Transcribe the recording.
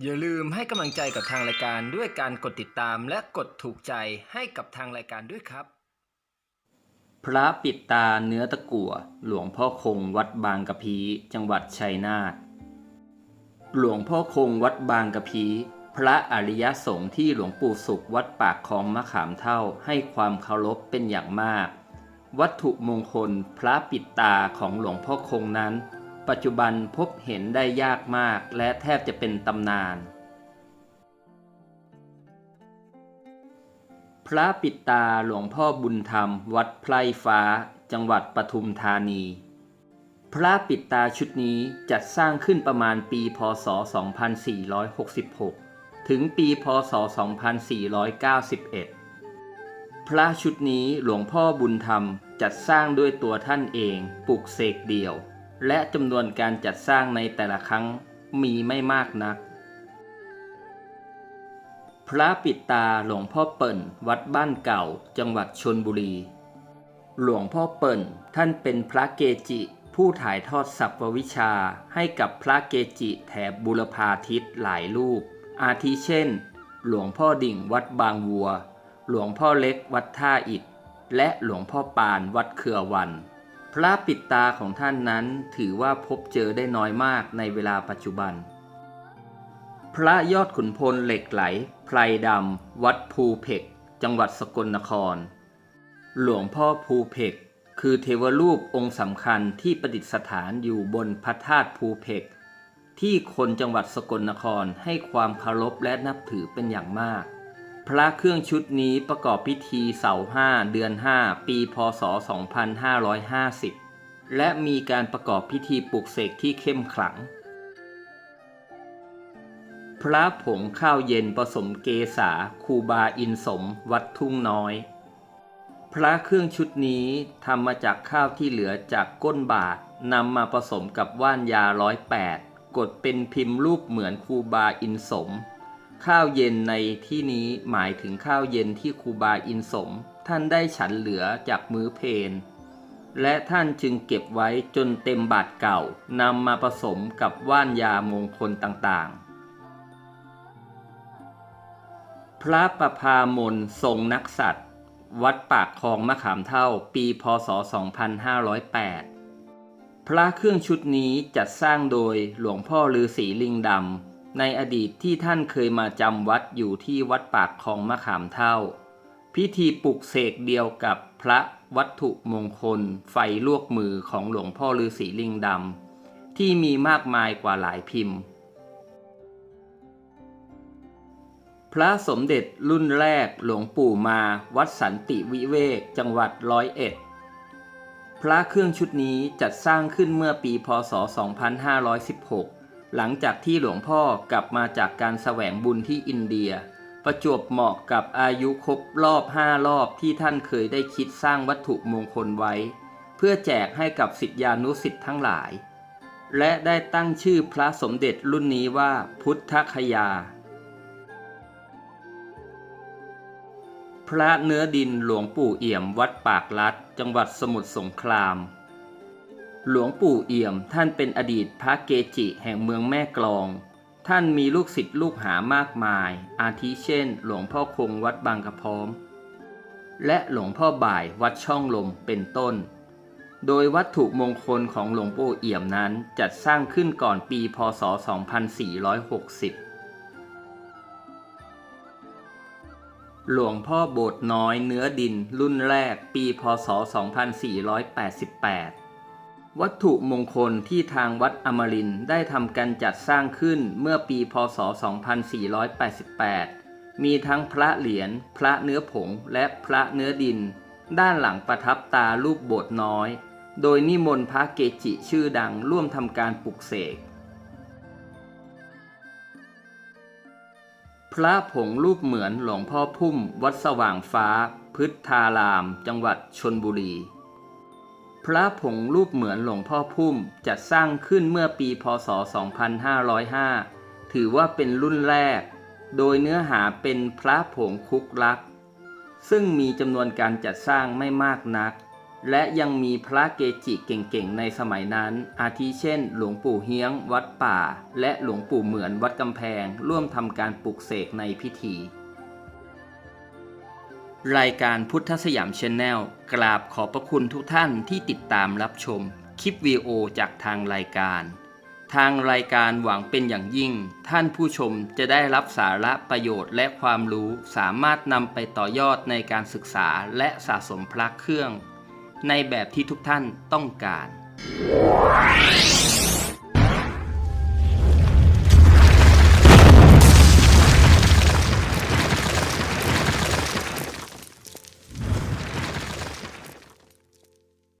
อย่าลืมให้กำลังใจกับทางรายการด้วยการกดติดตามและกดถูกใจให้กับทางรายการด้วยครับ พระปิดตาเนื้อตะกั่วหลวงพ่อคงวัดบางกะพี จังหวัดชัยนาทหลวงพ่อคงวัดบางกะพี พระอริยสงฆ์ที่หลวงปู่สุขวัดปากคลองมะขามเท่าให้ความเคารพเป็นอย่างมาก วัตถุมงคลพระปิดตาของหลวงพ่อคงนั้น ปัจจุบันพบเห็นได้ยากมากและแทบจะเป็นตำนาน พระปิดตาหลวงพ่อบุญธรรม วัดไพรฟ้า จังหวัดปทุมธานี พระปิดตาชุดนี้จัดสร้างขึ้นประมาณปีพศ 2466 ถึงปีพศ 2491พระชุดนี้หลวงพ่อบุญธรรมจัดสร้างด้วยตัวท่านเองปลุกเสกเดี่ยว และจำนวนการจัดสร้างในแต่ละครั้งมีไม่มากนัก พระปิดตาหลวงพ่อเปิ่นวัดบ้านเก่าจังหวัดชนบุรี หลวงพ่อเปิ่นท่านเป็นพระเกจิผู้ถ่ายทอดศัพท์วิชาให้กับพระเกจิแถบบุรพาทิศหลายรูป อาทิเช่น หลวงพ่อดิ่งวัดบางวัว หลวงพ่อเล็กวัดท่าอิฐและหลวงพ่อปานวัดเครือวัน พระปิดตาของท่านนั้นถือว่าพบเจอได้น้อยมากในเวลาปัจจุบัน พระยอดขุนพลเหล็กไหลไพรดำ วัดภูเพก จังหวัดสกลนคร หลวงพ่อภูเพก คือเทวรูปองค์สำคัญที่ประดิษฐานอยู่บนพระธาตุภูเพก ที่คนจังหวัดสกลนครให้ความเคารพและนับถือเป็นอย่างมาก พระเครื่องชุดนี้ประกอบพิธีเสาห้าเดือน 5 ปีพศ 2550 และมีการประกอบพิธีปลุกเสกที่เข้มขลัง พระผงข้าวเย็นผสมเกษาคูบาอินสมวัดทุ่งน้อย พระเครื่องชุดนี้ทำมาจากข้าวที่เหลือจากก้นบาทนำมาผสมกับว่านยาร้อยแปดกดเป็นพิมพ์รูปเหมือนคูบาอินสม ข้าวเย็นในที่นี้หมายถึงข้าวเย็นที่ครูบาอินสม ท่านได้ฉันเหลือจากมื้อเพนและท่านจึงเก็บไว้จนเต็มบาทเก่านำมาผสมกับว่านยามงคลต่างๆ พระประภามนทรงนักสัตว์ วัดปากคลองมะขามเท่าปีพศ 2508 พระเครื่องชุดนี้จัดสร้างโดยหลวงพ่อฤาษีลิงดำ ในอดีตที่ท่านเคยมาจำวัดอยู่ที่วัดปากคลองมะขามเท่า พิธีปลุกเสกเดียวกับพระวัตถุมงคล ไฟลวกมือของหลวงพ่อฤาษีลิงดำที่มีมากมายกว่าหลายพิมพ์ พระสมเด็จรุ่นแรกหลวงปู่มาวัดสันติวิเวกจังหวัดร้อยเอ็ดพระเครื่องชุดนี้จัดสร้างขึ้นเมื่อปีพศ 2516 หลังจากที่หลวงพ่อกลับมาจากการแสวงบุญที่อินเดีย ประจวบเหมาะกับอายุครบรอบ5รอบที่ท่านเคยได้คิดสร้างวัตถุมงคลไว้ เพื่อแจกให้กับสิทธิานุสิทธิ์ทั้งหลาย และได้ตั้งชื่อพระสมเด็จรุ่นนี้ว่าพุทธคยา พระเนื้อดินหลวงปู่เอี่ยมวัดปากลัด จังหวัดสมุทรสงคราม หลวงปู่เอี่ยมท่านเป็นอดีตพระเกจิแห่งเมืองแม่กลอง ท่านมีลูกศิษย์ลูกหามากมาย อาทิเช่น หลวงพ่อคงวัดบางกระพร้อม และหลวงพ่อบ่ายวัดช่องลมเป็นต้น โดยวัตถุมงคลของหลวงปู่เอี่ยมนั้นจัดสร้างขึ้นก่อนปีพศ 2460 หลวงพ่อโบสถ์น้อยเนื้อดินรุ่นแรกปีพศ 2488 วัตถุมงคลที่ทางวัดอมรินได้ทำการจัดสร้างขึ้นเมื่อปีพศ 2488 มีทั้งพระเหรียญ พระเนื้อผง และพระเนื้อดิน ด้านหลังประทับตารูปโบสถ์น้อย โดยนิมนต์พระเกจิชื่อดังร่วมทำการปลุกเสก พระผงรูปเหมือนหลวงพ่อพุ่มวัดสว่างฟ้า พุทธาราม จังหวัดชนบุรี พระผงรูปเหมือนหลวงพ่อพุ่มจัดสร้างขึ้นเมื่อปีพศ 2505 ถือว่าเป็นรุ่นแรก โดยเนื้อหาเป็นพระผงคุกลัก ซึ่งมีจำนวนการจัดสร้างไม่มากนัก และยังมีพระเกจิเก่งๆ ในสมัยนั้น อาทิเช่น หลวงปู่เฮียง วัดป่า และหลวงปู่เหมือนวัดกำแพง ร่วมทำการปลุกเสกในพิธี รายการพุทธสยามชาแนลกราบขอบพระคุณทุกท่านที่ติดตามรับชม คลิปวีโอจากทางรายการ ทางรายการหวังเป็นอย่างยิ่ง ท่านผู้ชมจะได้รับสาระประโยชน์และความรู้สามารถนำไปต่อยอดในการศึกษาและสะสมพระเครื่อง ในแบบที่ทุกท่านต้องการ